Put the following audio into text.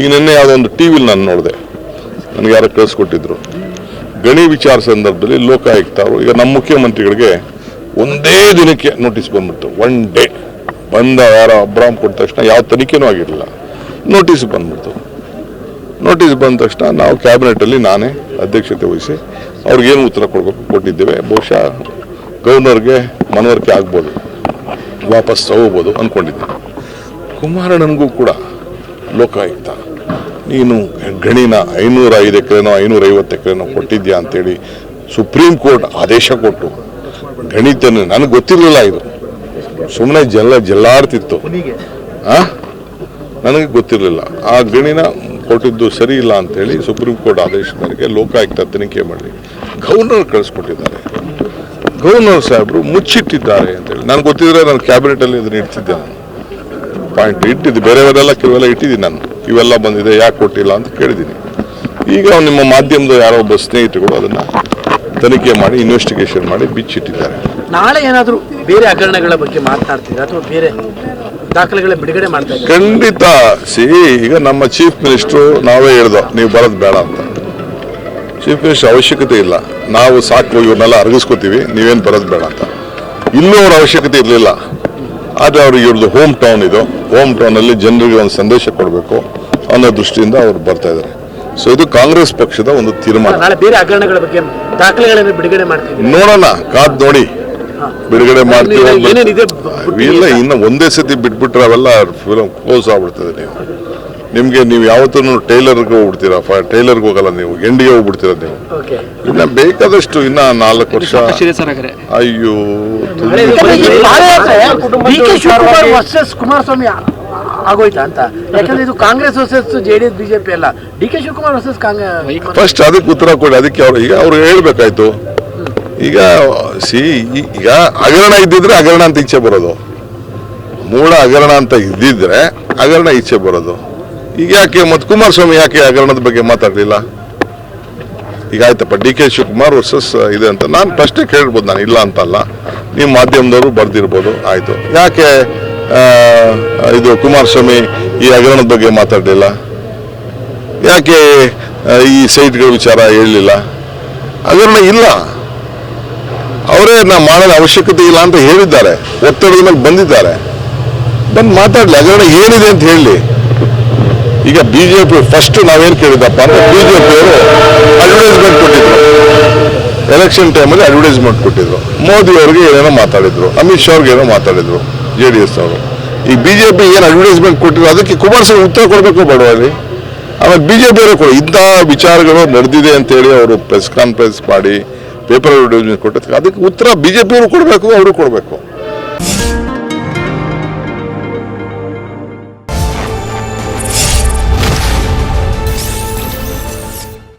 ಈಗ ನಿನ್ನೆ ಯಾವುದೋ ಒಂದು ಟಿ ವಿಲಿ ನಾನು ನೋಡಿದೆ. ನನಗೆ ಯಾರೋ ಕಳಿಸ್ಕೊಟ್ಟಿದ್ರು. ಗಣಿ ವಿಚಾರ ಸಂದರ್ಭದಲ್ಲಿ ಲೋಕಾಯುಕ್ತ ಅವರು, ಈಗ ನಮ್ಮ ಮುಖ್ಯಮಂತ್ರಿಗಳಿಗೆ ಒಂದೇ ದಿನಕ್ಕೆ ನೋಟಿಸ್ ಬಂದ್ಬಿಡ್ತು. ಒನ್ ಡೇ ಬಂದ ಯಾರೋ ಅಬ್ರಾಮ್ ಕೊಟ್ಟ ತಕ್ಷಣ ಯಾವ ತನಿಖೆನೂ ಆಗಿರಲಿಲ್ಲ. ನೋಟಿಸ್ ಬಂದ್ಬಿಡ್ತು. ನೋಟಿಸ್ ಬಂದ ತಕ್ಷಣ ನಾವು ಕ್ಯಾಬಿನೆಟಲ್ಲಿ ನಾನೇ ಅಧ್ಯಕ್ಷತೆ ವಹಿಸಿ ಅವ್ರಿಗೇನು ಉತ್ತರ ಕೊಡಬೇಕು ಕೊಟ್ಟಿದ್ದೇವೆ. ಬಹುಶಃ ಗವರ್ನರ್ಗೆ ಮನವರಿಕೆ ಆಗ್ಬೋದು. ವಾಪಸ್ ತಗೋಬೋದು ಅಂದ್ಕೊಂಡಿದ್ದೆ ಕುಮಾರಣ್ಣನಿಗೂ ಕೂಡ ಲೋಕಾಯುಕ್ತ ನೀನು ಗಣಿನ ಐನೂರ ಐದು ಎಕರೆನೋ ಐನೂರ ಐವತ್ತು ಎಕರೆನೋ ಕೊಟ್ಟಿದ್ಯಾ ಅಂತೇಳಿ ಸುಪ್ರೀಂ ಕೋರ್ಟ್ ಆದೇಶ ಕೊಟ್ಟು ಗಣಿತನ ನನಗೆ ಗೊತ್ತಿರಲಿಲ್ಲ ಇದು. ಸುಮ್ಮನೆ ಜಲ್ಲ ಜಲ್ಲಾಡ್ತಿತ್ತು. ಆ? ನನಗೆ ಗೊತ್ತಿರಲಿಲ್ಲ. ಆ ಗಣಿನ ಕೊಟ್ಟಿದ್ದು ಸರಿ ಇಲ್ಲ ಅಂತೇಳಿ ಸುಪ್ರೀಂ ಕೋರ್ಟ್ ಆದೇಶ ಮೇರೆಗೆ ಲೋಕಾಯುಕ್ತ ತನಿಖೆ ಮಾಡಿ ಗವರ್ನರ್ ಕಳಿಸ್ಕೊಟ್ಟಿದ್ದಾರೆ. ಗವರ್ನರ್ ಸಾಹೇಬರು ಮುಚ್ಚಿಟ್ಟಿದ್ದಾರೆ ಅಂತೇಳಿ. ನನಗೆ ಗೊತ್ತಿದ್ರೆ ನಾನು ಕ್ಯಾಬಿನೆಟಲ್ಲಿ ಇದನ್ನ ಇಡ್ತಿದ್ದೆ ನಾನು ಪಾಯಿಂಟ್ ಇಟ್ಟಿದ್ದು. ಬೇರೆಯವರೆಲ್ಲ ಕೆಲವೆಲ್ಲ ಇಟ್ಟಿದ್ದೀನಿ ನಾನು. ಇವೆಲ್ಲ ಬಂದಿದೆ ಯಾಕೆ ಕೊಟ್ಟಿಲ್ಲ ಅಂತ ಕೇಳಿದ್ದೀನಿ. ಈಗ ನಿಮ್ಮ ಮಾಧ್ಯಮದ ಯಾರೋ ಒಬ್ಬ ಸ್ನೇಹಿತರುಗಳು ಅದನ್ನ ತನಿಖೆ ಮಾಡಿ ಇನ್ವೆಸ್ಟಿಗೇಷನ್ ಮಾಡಿ ಬಿಚ್ಚಿಟ್ಟಿದ್ದಾರೆ. ನಾಳೆ ಏನಾದರೂ ಬೇರೆ ಹಗರಣಗಳ ಬಗ್ಗೆ ಮಾತನಾಡ್ತೀರಾ ಅಥವಾ ಬೇರೆ ದಾಖಲೆಗಳ ಬಿಡುಗಡೆ ಮಾಡ್ತಾ ಖಂಡಿತ. ಸಿ ಈಗ ನಮ್ಮ ಚೀಫ್ ಮಿನಿಸ್ಟ್ರು ನಾವೇ ಹೇಳ್ದೋ ನೀವು ಬರೋದು ಬೇಡ ಅಂತ. ಚೀಫ್ ಮಿನಿಸ್ಟರ್ ಅವಶ್ಯಕತೆ ಇಲ್ಲ. ನಾವು ಸಾಕು ಇವ್ರನ್ನೆಲ್ಲ ಅರಗಿಸ್ಕೋತೀವಿ ನೀವೇನು ಬರೋದು ಬೇಡ ಅಂತ. ಇನ್ನೂ ಅವ್ರ ಅವಶ್ಯಕತೆ ಇರಲಿಲ್ಲ. ಆದರೆ ಅವ್ರು ಇವ್ರದ್ದು ಹೋಮ್ ಟೌನ್ ಇದು. ಹೋಮ್ ಟೌನಲ್ಲಿ ಜನರಿಗೆ ಒಂದು ಸಂದೇಶ ಕೊಡಬೇಕು ಅನ್ನೋ ದೃಷ್ಟಿಯಿಂದ ಅವ್ರು ಬರ್ತಾ ಇದ್ದಾರೆ ಸೊ ಇದು ಕಾಂಗ್ರೆಸ್ ಪಕ್ಷದ ಒಂದು ತೀರ್ಮಾನ. ನೋಡೋಣ ಕಾದ್ ನೋಡಿ. ಬಿಡುಗಡೆ ಮಾಡ್ತೀವಿ. ಇಲ್ಲ ಇನ್ನು ಒಂದೇ ಸತಿ ಬಿಟ್ಬಿಟ್ರೆ ಅವೆಲ್ಲ ಫಿಲಮ್ ಕ್ಲೋಸ್ ಆಗ್ಬಿಡ್ತದೆ ನೀವು. ನಿಮ್ಗೆ ನೀವು ಯಾವತ್ತೂ ಟೈಲರ್ಗೆ ಹೋಗ್ಬಿಡ್ತೀರಾ? ಟೈಲರ್ಗೆ ಹೋಗಲ್ಲ ನೀವು ಎಂಡಿಗೆ ಹೋಗ್ಬಿಡ್ತೀರ ನೀವು? ಓಕೆ. ಇನ್ನ ಬೇಕಾದಷ್ಟು ಇನ್ನ ನಾಲ್ಕು ವರ್ಷ ಅಯ್ಯೋ D K Shivakumar versus Kumaraswamy ಆಗೋಯ್ತಾ ಅಂತ? ಯಾಕಂದ್ರೆ ಇದು Congress versus J D S BJP ಅಲ್ಲ. D K Shivakumar versus Congress first ಅದಕ್ಕೆ ಉತ್ತರ ಕೊಡಿ ಅದಕ್ಕೆ ಅವ್ರು ಈಗ ಅವ್ರು ಹೇಳ್ಬೇಕಾಯ್ತು. ಈಗ ಸಿ ಈಗ ಹಗರಣ ಇದ್ದಿದ್ರೆ ಹಗರಣ ಅಂತ ಇಚ್ಛೆ ಬರೋದು. ಮೂಲ ಹಗರಣ ಅಂತ ಇದ್ದಿದ್ರೆ ಹಗರಣ ಇಚ್ಛೆ ಬರೋದು. ಈಗ ಯಾಕೆ ಕುಮಾರ್ ಕುಮಾರಸ್ವಾಮಿ ಯಾಕೆ ಹಗರಣದ ಬಗ್ಗೆ ಮಾತಾಡಲಿಲ್ಲ? ಈಗ ಆಯ್ತಪ್ಪ, ಡಿ ಕೆ ಶಿವಕುಮಾರ್ ವರ್ಸಸ್ ಇದೆ ಅಂತ ನಾನು ಪ್ರಶ್ನೆ ಕೇಳಿರ್ಬೋದು ನಾನು, ಇಲ್ಲ ಅಂತಲ್ಲ ನೀವು ಮಾಧ್ಯಮದವರು ಬರ್ದಿರ್ಬೋದು, ಆಯ್ತು. ಯಾಕೆ ಇದು ಕುಮಾರಸ್ವಾಮಿ ಈ ಹಗರಣದ ಬಗ್ಗೆ ಮಾತಾಡಲಿಲ್ಲ? ಯಾಕೆ ಈ ಸೈಟ್ಗಳ ವಿಚಾರ ಹೇಳಲಿಲ್ಲ? ಹಗರಣ ಇಲ್ಲ. ಅವರೇ ನಾ ಮಾಡೋ ಅವಶ್ಯಕತೆ ಇಲ್ಲ ಅಂತ ಹೇಳಿದ್ದಾರೆ. ಒತ್ತಡದ ಮೇಲೆ ಬಂದಿದ್ದಾರೆ. ಬಂದು ಮಾತಾಡಲಿ, ಹಗರಣ ಏನಿದೆ ಅಂತ ಹೇಳಿ. ಈಗ ಬಿಜೆಪಿ ಫಸ್ಟ್ ನಾವೇನು ಕೇಳಿದಪ್ಪ ಅಂದ್ರೆ ಬಿಜೆಪಿ ಅವರು ಅಡ್ವರ್ಟೈಸ್ಮೆಂಟ್ ಕೊಟ್ಟಿದ್ರು. ಎಲೆಕ್ಷನ್ ಟೈಮಲ್ಲಿ ಅಡ್ವರ್ಟೈಸ್ಮೆಂಟ್ ಕೊಟ್ಟಿದ್ರು. ಮೋದಿ ಅವರಿಗೆ ಏನೇನೋ ಮಾತಾಡಿದ್ರು. ಅಮಿತ್ ಶಾ ಅವ್ರಿಗೆ ಏನೋ ಮಾತಾಡಿದ್ರು. ಜೆ ಡಿ ಎಸ್ ಅವರು. ಈ ಬಿಜೆಪಿ ಏನು ಅಡ್ವರ್ಟೈಸ್ಮೆಂಟ್ ಕೊಟ್ಟಿದ್ರು? ಅದಕ್ಕೆ ಕುಮಾರಸ್ವಾಮಿ ಉತ್ತರ ಕೊಡಬೇಕು ಬಡವಲ್ಲಿ ಆಮೇಲೆ ಬಿಜೆಪಿ ಅವರು ಕೂಡ. ಇಂಥ ವಿಚಾರಗಳು ನಡೆದಿದೆ ಅಂತೇಳಿ ಅವರು ಪ್ರೆಸ್ ಕಾನ್ಫರೆನ್ಸ್ ಮಾಡಿ ಪೇಪರ್ ಅಡ್ವರ್ಟೈಸ್ಮೆಂಟ್ ಕೊಟ್ಟಿದ್ರು. ಅದಕ್ಕೆ ಉತ್ತರ ಬಿಜೆಪಿಯವರು ಕೊಡಬೇಕು ಅವರು ಕೊಡಬೇಕು.